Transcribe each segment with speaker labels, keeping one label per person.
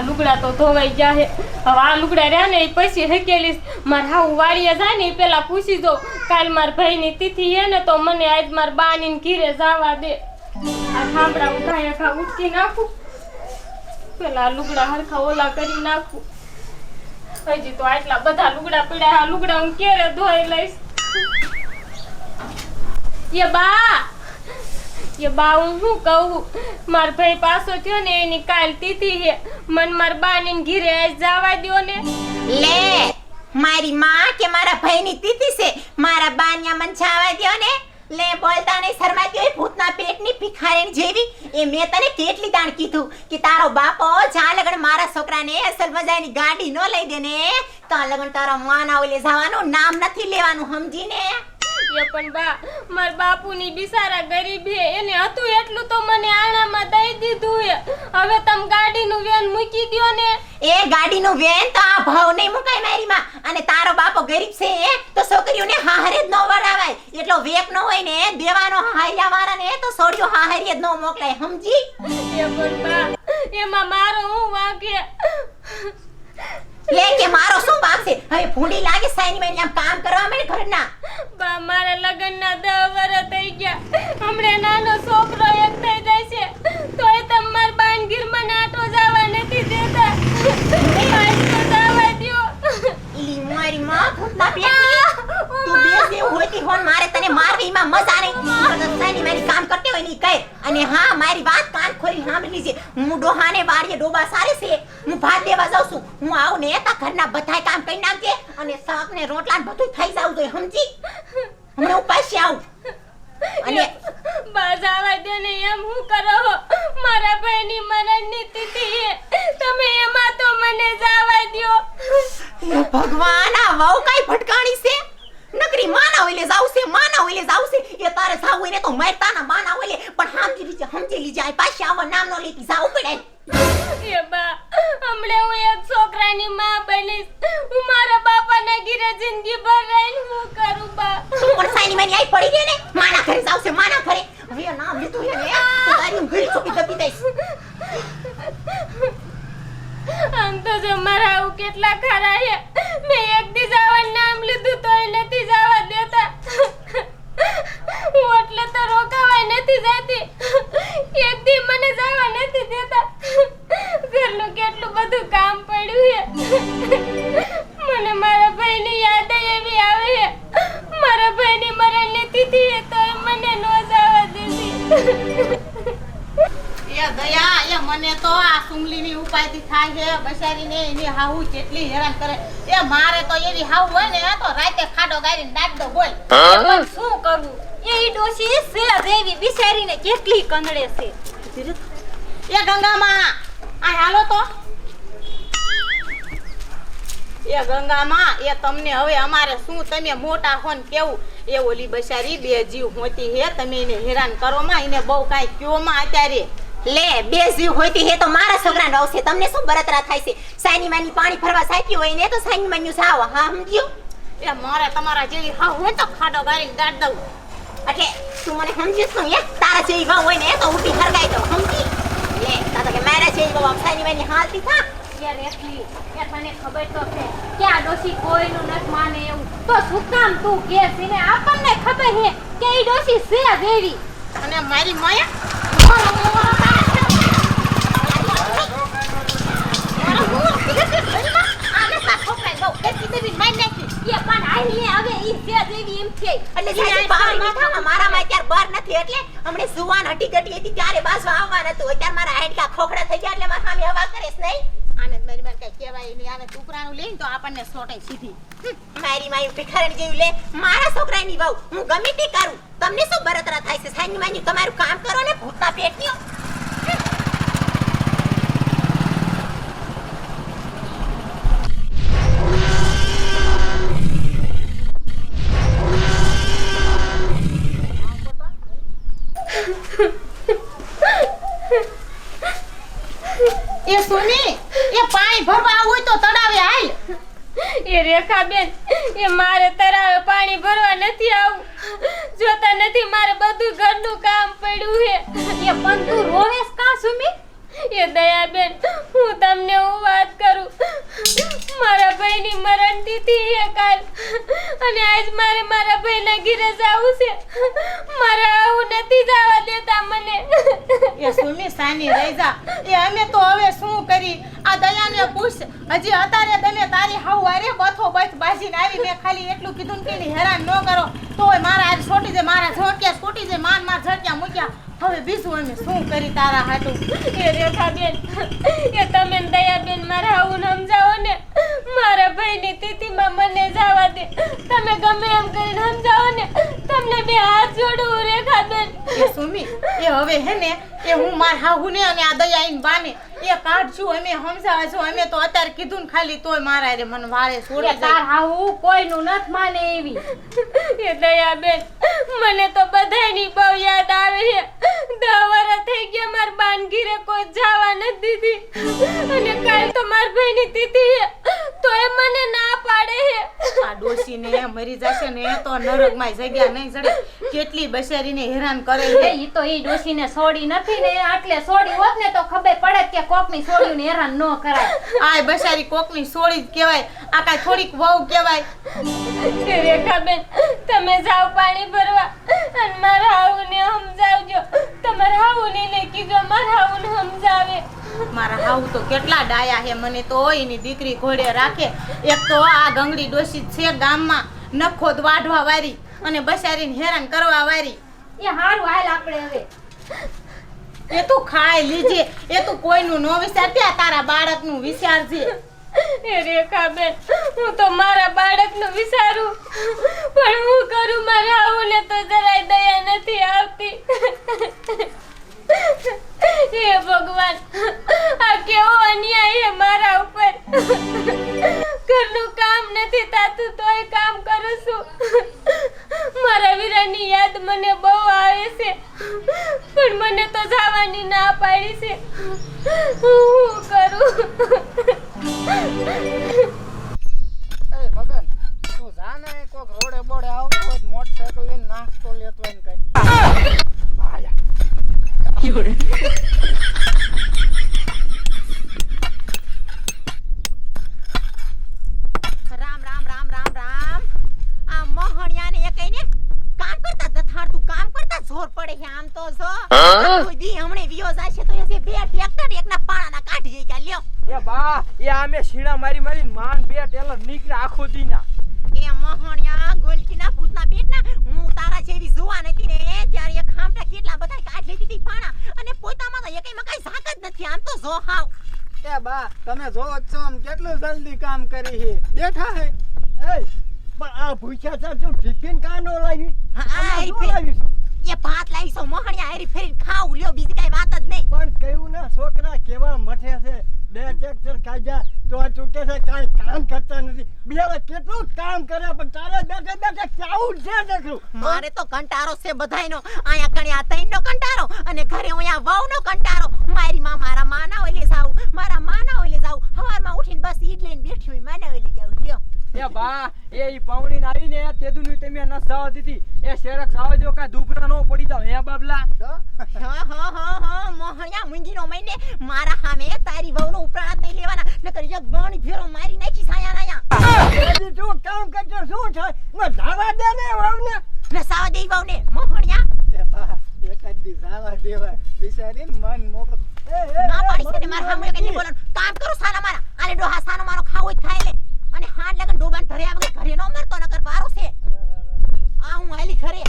Speaker 1: આ લુગડા તો ધોવાઈ ગયા હે હવે આ લુગડા રહ્યા ને એ પછી હેકેલીશ મારે વાડીએ જાય ને એ પેલા પૂછી દો. કાલ મારા ભાઈની તિથિ હે ને તો મને આજ મારા બાની ઘીરે જવા દે. આ થાંભળા ઉઠાય ખા ઉઠકી નાખું. પેલા લુગડા હરખા ઓલા કરી નાખું. હજી તો આટલા બધા લુગડા પડ્યા આ લુગડા હું ક્યારે ધોઈ લઈશ? એ બા! એ બા હું શું કહું? માર ભાઈ પાછો થયો ને, એની કાલ તિથિ છે. મન માર બાની ઘીરે આજ જવા દ્યો ને.
Speaker 2: લે, મારી માં કે મારા ભાઈની તિથિ છે? મારા બાન્યા મન છાવા દ્યો ને. લે, બોલતા નહીં, શરમાતી હોય, ભૂતના પેટની ભિખારીણ જેવી. એ મેં તને કેટલી દાણ કીધું કે તારો બાપો જ્યાં લગન મારા છોકરાને અસલ મજાની ગાડી ન લઈ દે ને. તો લગન તારા માના ઓલે જવાનું, નામ નથી લેવાનું, સમજીને?
Speaker 1: એ પણ બા માર બાપુની બિસારા ગરીબ હે એને હતું એટલું તો મને આણામાં દઈ દીધું હે. હવે તમે ગાડીનું વેન મૂકી દ્યો ને.
Speaker 2: એ ગાડીનું વેન તો આ ભાવ નહીં મુકાય મારી માં અને તારો બાપો ગરીબ છે એ તો છોકરીઓને હાહરે જ ન વડાવાય એટલો વેક ન હોય ને દેવાનો હાહરિયા વાળાને તો સોડિયો હાહરીએ જ ન મોકલાય સમજી?
Speaker 1: એ પણ બા એમાં મારો હું વાગે?
Speaker 2: લે કે મારો શું બાપ છે હવે ભૂંડી લાગે સાઈની મેં આમ કામ કરવા માંડે ઘરના.
Speaker 1: બા મારા લગ્નના દસ વર્ષ થઈ ગયા. હમણે નાનો છોકરો એક થઈ જાય છે. તો એ તમાર બાન ગીરમાં નાટો જવા નથી દેતા. જવા
Speaker 2: મારી માં ભૂતના પેટની તું બે જેવું હોતી હોન મારે તને મારવીમાં મજા નહીં. સાઈની મારી કામ કરતી હોયની કહે. અને હા મારી વાત કાન ખોલી સાંભળી છે હું ડોહાને વાડીએ ડોબા સારે છે. હું ભાત દેવા જાઉં છું. હું આવું ને તા ઘરના બધાય કામ કરી નાખજે. અને શાક ને રોટલા બધું થઈ જાવ જોઈએ સમજી? હમણાં હું પાછી આવું. અને
Speaker 1: બા જવા દો ને એમ હું કરો? મારા ભાઈની મરણની તિથિ તમે એમાં તો મને જવા દ્યો.
Speaker 2: હે ભગવાન આ વહુ કઈ ભટકાણી છે? નકરી માના ઓલે જાવ છે માના ઓલે જાવશે એ તારે જાવ હોય ને તો તાના માના ઓલે પણ સમજી લીજે સમજી લીજે આ પાછી આવા નામ નો લેતી જાવ પડે.
Speaker 1: એ બા હમણે હું એક છોકરાની માં બનીશ. હું મારા બાપાના ઘીરે જિંદગી ભર રહીને હું કરું બા?
Speaker 2: તું પણ સાઈની માની આઈ પડી ગઈ ને. માના ઘરે જાવ માના ઘરે. હવે નામ લીધું છે ને તો તારી ઘરે ચોકી દબી દઈશ.
Speaker 1: આમ તો મારા આવું કેટલા ખરા છે. એક
Speaker 3: થાય છે બસારીને એની હાહુ કેટલી હેરાન કરે. એ મારે તો એવી હાહુ હોય ને તો રાતે ખાડો ગાળીને દાટ દો બોલ
Speaker 1: પણ શું કરવું એ ડોસી સેલા દેવી બિચારીને કેટલી કંદડે છે.
Speaker 3: એ ગંગામાં આ હાલો તો. એ ગંગામાં એ તમને હવે અમારે શું તમે મોટા હો ને કેવું? એ ઓલી બસારી બે જીવ હોતી હે તમે એને હેરાન કરો માં એને બહુ કાંઈ કયો માં અત્યારે.
Speaker 2: લે બે જીવ હોતી હે તો મારા છોકરાને આવશે. તમને શું બરતરા થાય છે? સાઈની માની પાણી ફરવા સાચી હોય ને તો સાઈની માન્યું સાવ હા સમજ્યો?
Speaker 3: એ મારે તમારા જેવી હાહુ હોય તો ખાડો ગાળીને દાટ દઉં.
Speaker 2: એટલે તું મને સમજીશ તું હે? તારા જેવી વહુ હોય ને તો ઉઠી હરગાઈ દો સમજી? લે તા કે મારા જેવી આમ સાઈની માની હાલતી થા.
Speaker 1: યાર એટલી યાર તને ખબર તો છે. કે આ ડોશી કોઈનું નથી માને એવું. તો શું કામ તું કે છે ને? આપણને ખબર હે કે એ ડોસી છે દેવી.
Speaker 3: અને મારી માયા?
Speaker 1: એ પણ આઈ હવે ઈ છે દેવી એમ છે
Speaker 2: એટલે સાચી પાવડી મીઠામાં મારામાં અત્યારે બર નથી એટલે હમણે જુવાન હટી ગટી હતી ત્યારે બાસવા આવવા નતું અત્યારે મારા હાડકા ખોખડા થઈ ગયા એટલે મારા હવા કરેશ નહીં.
Speaker 3: આને મારી માર કઈ કહેવાય નહીં. આને ટુકરાનું લઈને તો આપણને સોટાઈ સીધી.
Speaker 2: મારી માયું ભિખારણ જેવું લે. મારા છોકરાની વહુ હું ગમે તે કરું. તમને શું બરતરા થાય છે? માની તમારું કામ કરો ને ભૂતના પેટની
Speaker 3: બીજું અમે શું કરી તારા હાટું?
Speaker 1: એ રેખાબેન એ તમે દયાબેન મારા આવું સમજાવો ને મારા ભાઈની તિથિમાં મને જવા દે. તમે ગમે એમ કરીને સમજાવો ને તમને બે હાથ જોડું રેખાબેન.
Speaker 3: એ સુમી એ હવે હે ને એ હું માર હાહુ ને અને આ દયા ઈન બાને એ કાઢશું અમે સમજાવશું અમે તો અત્યારે કીધું ને ખાલી તોય મારા રે મને વાળે છોડી તાર
Speaker 4: હાવું કોઈનું નથી માને એવી.
Speaker 1: એ દયાબેન મને તો બધાયની બહુ યાદ આવે છે.
Speaker 3: નરકમાં જગ્યા નહીં જડે કેટલી બશેરીને હેરાન કરે
Speaker 4: એ
Speaker 3: છે
Speaker 4: ઈ તો ઈ ડોશીને સોડી નથી ને આટલે સોડી હોત ને તો ખબર પડે કે કોકની સોડીને હેરાન ન કરાય.
Speaker 3: આ બશારી કોકની સોળી જ કહેવાય. આ કાંઈ થોડીક વહુ કહેવાય.
Speaker 1: રેખાબેન તમે જાઓ પાણી ભરવા અને મારા હાઉને સમજાવજો. તમારા હાઉને ને કીધો મારા હાઉને સમજાવે.
Speaker 3: મારા હાવ તો કેટલા ડાયા હે મને તો એની દીકરી ઘોડે રાખે. એક તો આ ગંગડી ડોશી છે ગામમાં. નખો વાઢવા વારી અને બસારીને હેરાન કરવા વારી.
Speaker 4: એ હારું હાલ આપણે હવે.
Speaker 3: એ તું ખાઈ લીજે. એ તું કોઈનું ન વિચારતી આ તારા બાળકનું વિચારજે
Speaker 1: એ રેખાબેન હું તો મારા બાળકનું વિચારું. પણ હું કરું મારા હાઉને તો જરાય દયા નથી આવતી. તો
Speaker 5: જો
Speaker 2: હાવ.
Speaker 5: એ બા તમે જોવો છો આમ કેટલું જલ્દી કામ કરી છે બેઠા હે? એ પણ આ ભૂખ્યા છે જો ટિફિન કા નો લાવી?
Speaker 2: હા, એ ભાત લાવી છો મોહણિયા હેરી ફેરી ખાવ લ્યો બીજી કઈ વાત જ નહીં.
Speaker 5: પણ કેવું ના છોકરા કેવા મઠે છે? બે ટ્રેક્ટર કાઢ્યા તો આ ચૂકે છે કાંઈ કામ કરતા નથી. બિચારા કેટલું કામ કરે પણ તારે બેઠે બેઠે ચાવું છે દેખું
Speaker 2: મારે તો કંટારો છે બધાયનો. અહીંયા કણી આ તઈનો કંટારો અને ઘરે અહીંયા વહુનો કંટારો. મારી માં મારા માના ઓલે જાવ મારા માના ઓલે જાવ હવારમાં ઉઠીને બસ ઈડ લઈને બેઠી હોય માના ઓલે જાવ લ્યો.
Speaker 6: એ બા એ ઈ પાવડીને આવીને તેદું ની તમે ન જાવ દીધી. એ શેરક જાવ જો કા દુબરા નો પડી જાવ. હે બાબલા?
Speaker 2: હા હા હા હા મોહણિયા મુંજીનો મહિને મારા હામે તારી વહુનો ઉપરાંત નહીં લેવાના. નકર એક ગણી ફેરો મારી નાખી સાયા
Speaker 5: રાયા. તું કામ કરતો શું થાય? ન ધાવા દે ને વહુને.
Speaker 2: નસાવા દઈ દે વહુ
Speaker 5: ને મોહણિયા. એક જ દી ધાવા દેવા બિચારી મન મોકળો.
Speaker 2: ના પાડી છે ને મારા હામે કઈ
Speaker 5: મમ્મી.
Speaker 2: બોલો કામ કરો સાના મારા આલે ડોહા સાનો મારો ખાવો જ થાય લે અને હાથ લગન ડોબાન ધર્યા વગર ઘરે નો મરતો નકર વારો છે આ હું હાલી ખરે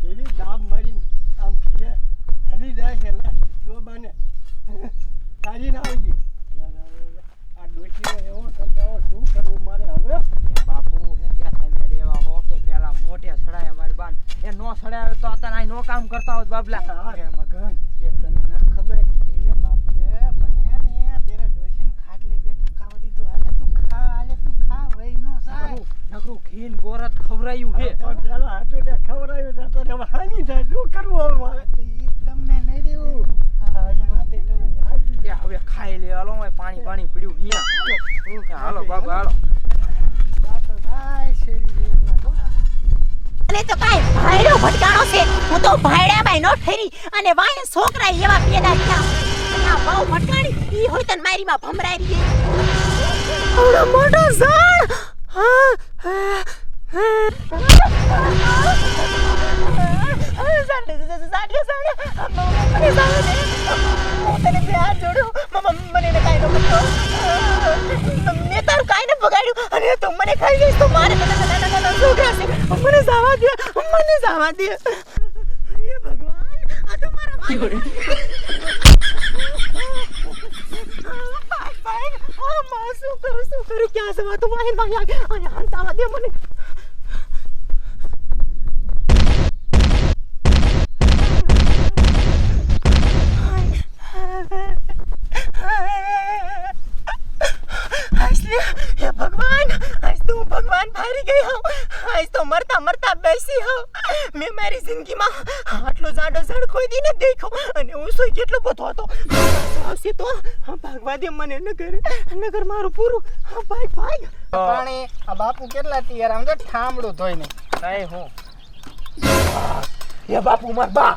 Speaker 5: કેવી દાબ મારીને આમ ખીએ હલી જાય છે લે ડોબાને તારી ના આવી ગઈ આ ડોશીને એવો કંટાળો શું કરવું મારે હવે
Speaker 6: એ બાપુ એ તમે દેવા હો કે પેલા મોઢે સડાય અમારી બાન એ નો સડાય તો અત્યારે અહીં નો કામ કરતા હોત બાબલા
Speaker 5: અરે મગન એ તને ન ખબર એને બાપને ભણ્યા ને તેરે ડોશીને ખાટલે બેઠા ખાવા દીધું હાલે તું ખા હાલે તું ખા વઈ નો જાય
Speaker 6: નકરું નકરું ગોરત ખવરાયું છે
Speaker 5: પણ પેલા હાટું તે ખવરાયું છે તો હવે હાની થાય શું કરવું હવે મારે? તમને નહીં દેવું?
Speaker 6: હવે ખાઈ લે હાલો પાણી પાણી પીડ્યું અહીંયા. હાલો બાબા હાલો.
Speaker 5: ભાઈ શેરી રે એટલા તો.
Speaker 2: અને તો કાઈ ભાઈડો ભટકાણો છે. હું તો ભાઈડા બાઈ નો ઠરી અને વાય છોકરા એવા પેદા થયા. અને આ બહુ ઈ હોય તને મારીમાં ભમરાઈ રહી. આવડો મોટો ઝાડ. મેં મને જવા દે મને જવા દે ભગવાન આ તો મારા શું કરું શું કરું ક્યાં જવા તું વાહન ભાઈ અને હંતાવા દે મને હસલે હે ભગવાન આજ તો હું ભગવાન ભારી ગઈ હું આજ તો મરતા મરતા બેસી હું મેં મારી જિંદગીમાં આટલો જાડો ઝાડ કોઈ દી ન દેખ્યો અને હું સોય કેટલો બધો હતો. આવશે તો ભાગવા દે મને નગર નગર મારું પૂરું. ભાઈ ભાઈ
Speaker 5: પાણી આ બાપુ કેટલા તૈયાર? આમ તો ઠામડું ધોઈને.
Speaker 6: કઈ હું. એ બાપુ માર બા.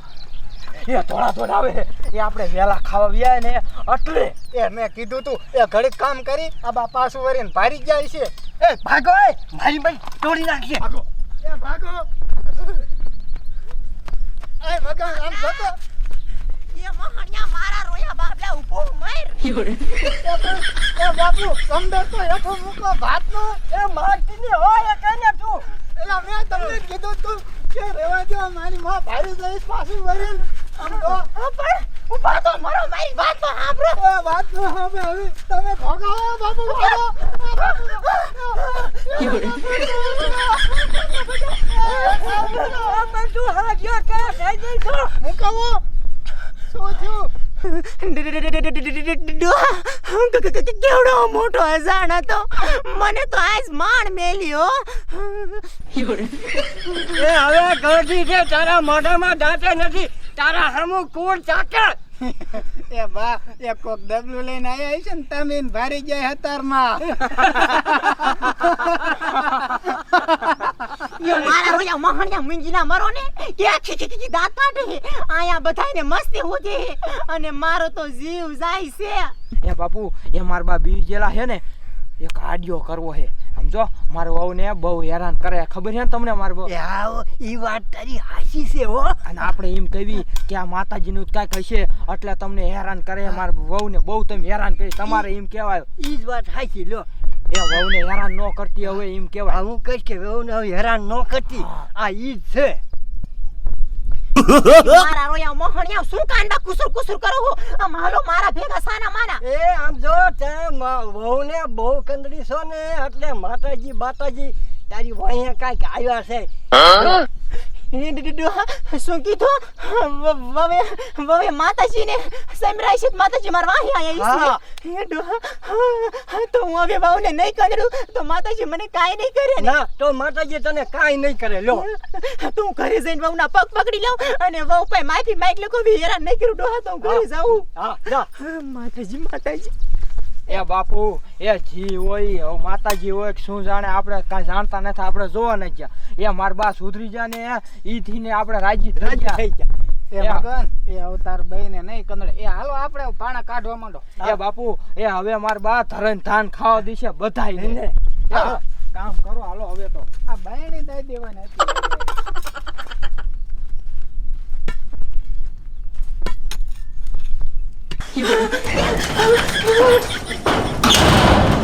Speaker 6: એ થોડા થોડા આવે. એ આપણે વેલા ખાવા વ્યાય ને એટલે.
Speaker 5: એ મેં કીધું તું એ ઘડીક કામ કરી આ બા પાછું વરીને ભારી જાય છે. એ ભાગો એ મારી ભાઈ તોડી નાખીએ ભાગો. એ ભાગો. એ ભાગો આમ જતો
Speaker 2: એ મહાણિયા મારા રોયા બાબલા ઊભો મર.
Speaker 5: એ બાપુ સમદર તો હેઠો મૂકો ભાતનો. એ માટીને હોય કને તું? એલા મેં તમને કીધું તું કે રેવા દો મારી માં ભારી જઈશ પાછું વળીને આમ તો.
Speaker 2: પણ ઊભા તો મરો મારી વાત તો સાંભળો.
Speaker 5: વાત તો હવે તમે ભોગાવો બાપુ ભોગાવો. થયું
Speaker 2: કેવડો મોટો અજાણ હતો મને તો આજ માણ મેલ્યો
Speaker 6: એ હવે ગળદી છે, તારા મોઢામાં દાંતે નથી, તારા હમું કુળ ચાકે.
Speaker 5: એ બા એ કોક ડબલું લઈને આવ્યા છે ને તમે ભારી જાય હતારમાં
Speaker 2: મારા રોયા મહાણિયા મુંજીના મરો ને કે ખીચી ખી ખી દાંત કાઢે. આયા બધાયને મસ્તી હોજે. અને મારો તો જીવ જાય છે.
Speaker 6: એ બાપુ એ માર બા બીજેલા છે ને એક આડિયો કરવો છે સમજો? મારો વહુ ને બહુ હેરાન કરે ખબર છે ને તમને માર બહુ
Speaker 2: એ વાત તારી હાસી છે હો.
Speaker 6: અને આપણે એમ કહેવી કે આ માતાજીનું કાંઈક હશે એટલે તમને હેરાન કરે. મારા વહુને બહુ તમે હેરાન કરી. તમારે એમ કહેવાય.
Speaker 7: એ જ વાત હાસી લો.
Speaker 6: એ વહુને હેરાન ન કરતી હવે એમ કહેવાય.
Speaker 7: હું કહીશ કે વહુને હવે હેરાન ન કરતી. આ ઈ જ છે.
Speaker 2: મારા રોયા મોહણિયા શું કાંડા કુસુર કુસુર કરો હો? આમ હાલો મારા ભેગા સાના માના.
Speaker 7: એ આમ જો તે વહુને બહુ કંદડી છો ને એટલે માતાજી બાતાજી તારી વહીએ કાંઈક આવ્યા છે.
Speaker 2: શું કીધું વવે વવે માતાજીને સમરાય છે માતાજી મારા વાહી આયા છે તો હું હવે વહુને નહીં કરું તો માતાજી મને કાંઈ નહીં કરે ને
Speaker 7: તો માતાજી તને કાંઈ નહીં કરે લો
Speaker 2: તું ઘરે જઈને વહુના પગ પકડી લઉં અને વહુ પાસે માફી માંગી લો કોઈ હેરાન નહીં કરું ડોહા તો હું ઘરે જાઉં
Speaker 7: હા
Speaker 2: માતાજી માતાજી
Speaker 6: એ બાપુ એ જી હોય માતાજી હોય કે શું જાણે આપણે કાંઈ જાણતા નથી આપણે જોવા નથી ગયા. એ માર બા સુધરી જાય ને ઈ થઈને આપણે રાજી થઈ
Speaker 7: રાજી
Speaker 6: ગયા.
Speaker 7: થઈ જા
Speaker 5: એ મગન એ અવતાર બઈને નહીં કંદડે. એ હાલો આપણે પાણા કાઢવા માંડો.
Speaker 6: એ બાપુ એ હવે માર બા ધરણ ધાન ખાવા દીશે બધાય
Speaker 5: કામ કરો હાલો હવે તો. આ બાયણી દઈ દેવાની હતી.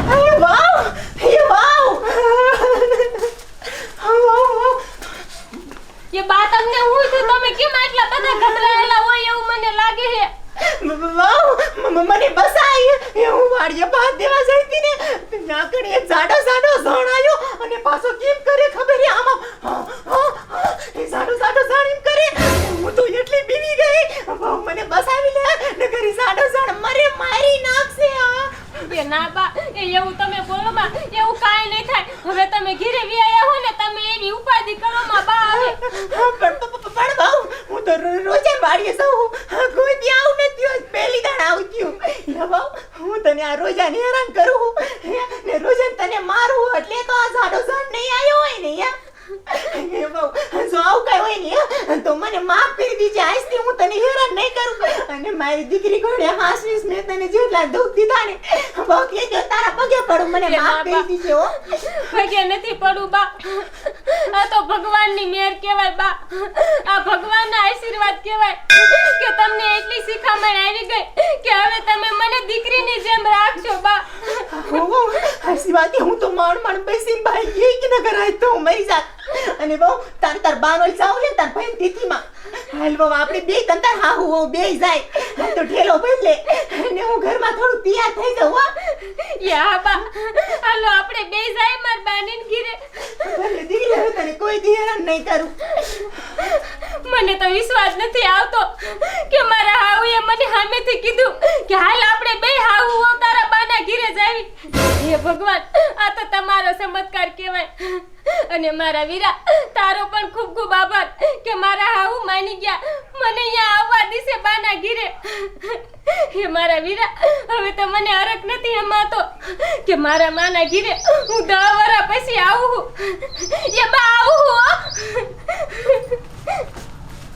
Speaker 2: અરે વાવ એ વાવ
Speaker 1: એ બા, તમને હું થયું તમે કેમ આટલા બધા ગભરાયેલા હોય એવું મને લાગે છે?
Speaker 2: મને બસાઈ એ હું વાડીએ ભાત દેવા જઈ હતી ને નાકડે એક જાડો જાડો ઝાડ આવ્યો અને પાછો કેમ કરે ખબર આમાં? જાડો જાડો કરે હું તો એટલી બીવી ગઈ. મને બસાવી લે. ને કરી સાડો સાડ મરે મારી નાખશે
Speaker 1: એ ના બા એ એવું તમે બોલો માં એવું કાંઈ નહીં થાય. હવે તમે ઘીરે વિયાયા હો ને તમે એની ઉપાધિ કરો માં બા આવે
Speaker 2: પણ પણ- ભાઉ, હું તો રોજે બાડીએ જાઉં કોઈ દી આવું નથી આજ પહેલી દાણ આવતી હું ભાઉ, હું તને આ રોજાની હેરાન કરું હે, ને રોજાને તને મારું એટલે તો આ જાડો ઝાડ નહીં આવ્યો હોય ને યા હે ભાઉ, જો આવું કઈ હોય ને હે, તો મને માફ કરી દીજે આજથી હું તને હેરાન નહીં કરું અને મારી દીકરી ઘોડે હાંસવીશ મને
Speaker 1: છે
Speaker 2: માફ
Speaker 1: ના
Speaker 2: કરી
Speaker 1: બા
Speaker 2: દીજે હો
Speaker 1: પગે નથી પડું બા આ તો ભગવાનની મેર બા આ ભગવાનના આશીર્વાદ કહેવાય કે તમને એટલી શિખામણ આવી ગઈ કે હવે તમે મને દીકરીની જેમ રાખજો બા.
Speaker 2: હો હસી હું તો માણ માણ બેસીને ભાઈ એ કે ન કરાય તો મરી જાત. અને બહુ તાર તાર બાનો જાવ ને તાર ભાઈ તિથિમાં. હાલ બહુ આપણે બે તંતર હા હું બે જાય. તો ઠેલો લે અને હું ઘરમાં થોડું તૈયાર થઈ જાઉં હા.
Speaker 1: યા બા. હાલો આપણે બે જાય માર બાનીન ઘીરે.
Speaker 2: ભલે દીકરી હવે તને કોઈ દી હેરાન નહીં કરું.
Speaker 1: મને તો વિશ્વાસ નથી આવતો કે મારા હાઉએ મને સામેથી કીધું કે હાલ આપણે બે હાઉ તારા બાના ઘીરે જાવી હે ભગવાન, આ તો તમારો ચમત્કાર કહેવાય. અને મારા વીરા, તારો પણ ખૂબ ખૂબ આભાર કે મારા હાહુ માની ગયા. મને અહીંયા આવવા દિશે બાના ઘીરે. હે મારા વીરા, હવે તો મને અરક નથી એમાં તો કે મારા માના ઘીરે હું દહ વર્ષ પછી આવું એમાં આવું